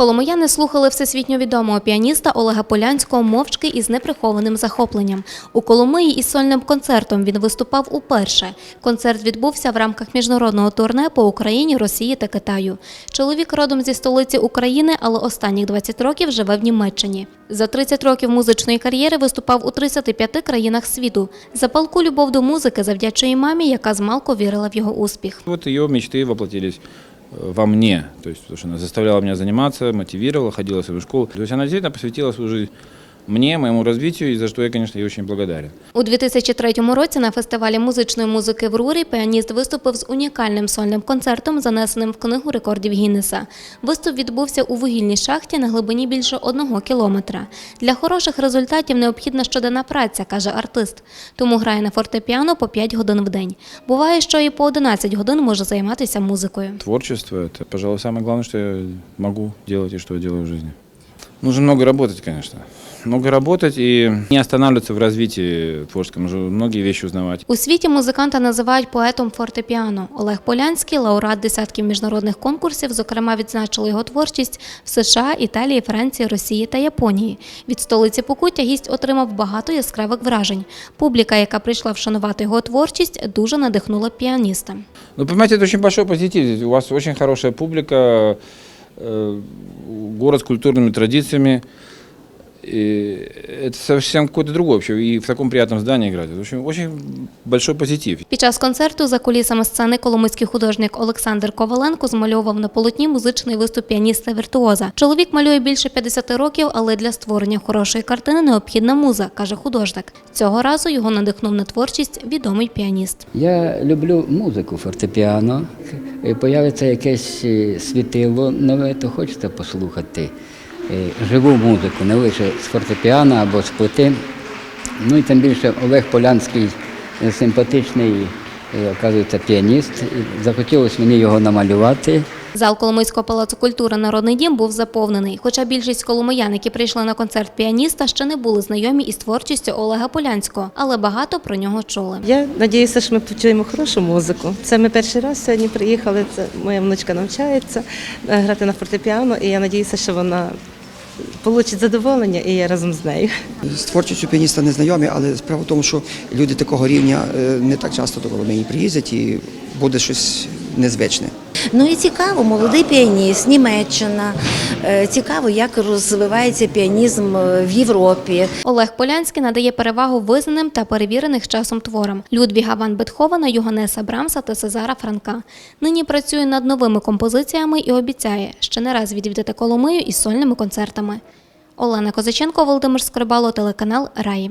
Коломияни слухали всесвітньо відомого піаніста Олега Полянського мовчки із неприхованим захопленням. У Коломиї із сольним концертом він виступав уперше. Концерт відбувся в рамках міжнародного турне по Україні, Росії та Китаю. Чоловік родом зі столиці України, але останніх 20 років живе в Німеччині. За 30 років музичної кар'єри виступав у 35 країнах світу. За палку любов до музики завдячує мамі, яка змалку вірила в його успіх. Вот ее мечты воплотились во мне, то есть потому что она заставляла меня заниматься, мотивировала, ходила в свою школу. То есть она действительно посвятила свою жизнь мне, моему развитию, и за что я, конечно, ей очень благодарен. У 2003 році на фестивалі музичної музики в Рурі піаніст виступив з унікальним сольним концертом, занесеним в книгу рекордів Гіннеса. Виступ відбувся у вугільній шахті на глибині більше одного кілометра. Для хороших результатів необхідна щоденна праця, каже артист. Тому грає на фортепіано по 5 годин в день. Буває, що і по 11 годин може займатися музикою. Творчество – это, пожалуй, главное, что я могу делать и что я делаю в жизни. Нужно много работать, конечно. Много работать и не останавливаться в развитии творческом, нужно многие вещи узнавать. У світі музиканта називають поетом фортепіано. Олег Полянський, лауреат десятків міжнародних конкурсів, зокрема відзначили його творчість в США, Італії, Франції, Росії та Японії. Від столиці Покуття гість отримав багато яскравих вражень. Публіка, яка прийшла вшанувати його творчість, дуже надихнула піаніста. Ну, понимаете, это очень большой позитив. У вас очень хорошая публика, э, город с культурными традициями. И это совсем какой-то другой вообще. И в таком приятном здании играть. Это очень, очень большой позитив. Під час концерту за кулісами сцени коломийський художник Олександр Коваленко змальовував на полотні музичний виступ піаніста віртуоза. Чоловік малює більше 50 років, але для створення хорошої картини необхідна муза, каже художник. Цього разу його надихнув на творчість відомий піаніст. Я люблю музику фортепіано. Появиться якесь е, світило нове, то хочеться послухати живу музику, не лише з фортепіано або з плити. Ну і тим більше Олег Полянський е, симпатичний, е, оказується, піаніст. І захотілося мені його намалювати. Зал Коломийського палацу культури Народний дім був заповнений. Хоча більшість коломиян, які прийшли на концерт піаніста, ще не були знайомі із творчістю Олега Полянського, але багато про нього чули. Я сподіваюся, що ми почуємо хорошу музику. Це ми перший раз сьогодні приїхали. Це моя внучка навчається е, грати на фортепіано, і я сподіваюся, що вона отримає задоволення, і я разом з нею. З творчістю піаніста не знайомі, але справа в тому, що люди такого рівня е, не так часто до Коломиї приїздять і буде щось незвичне. Ну і цікаво, молодий піаніст, Німеччина. Е, Цікаво, як розвивається піанізм е, в Європі. Олег Полянський надає перевагу визнаним та перевірених часом творам Людвіга Ван Бетховена, Юганеса Брамса та Сезара Франка. Нині працює над новими композиціями і обіцяє ще не раз відвідати Коломию із сольними концертами. Олена Козаченко, Володимир Скрибало, телеканал Раї.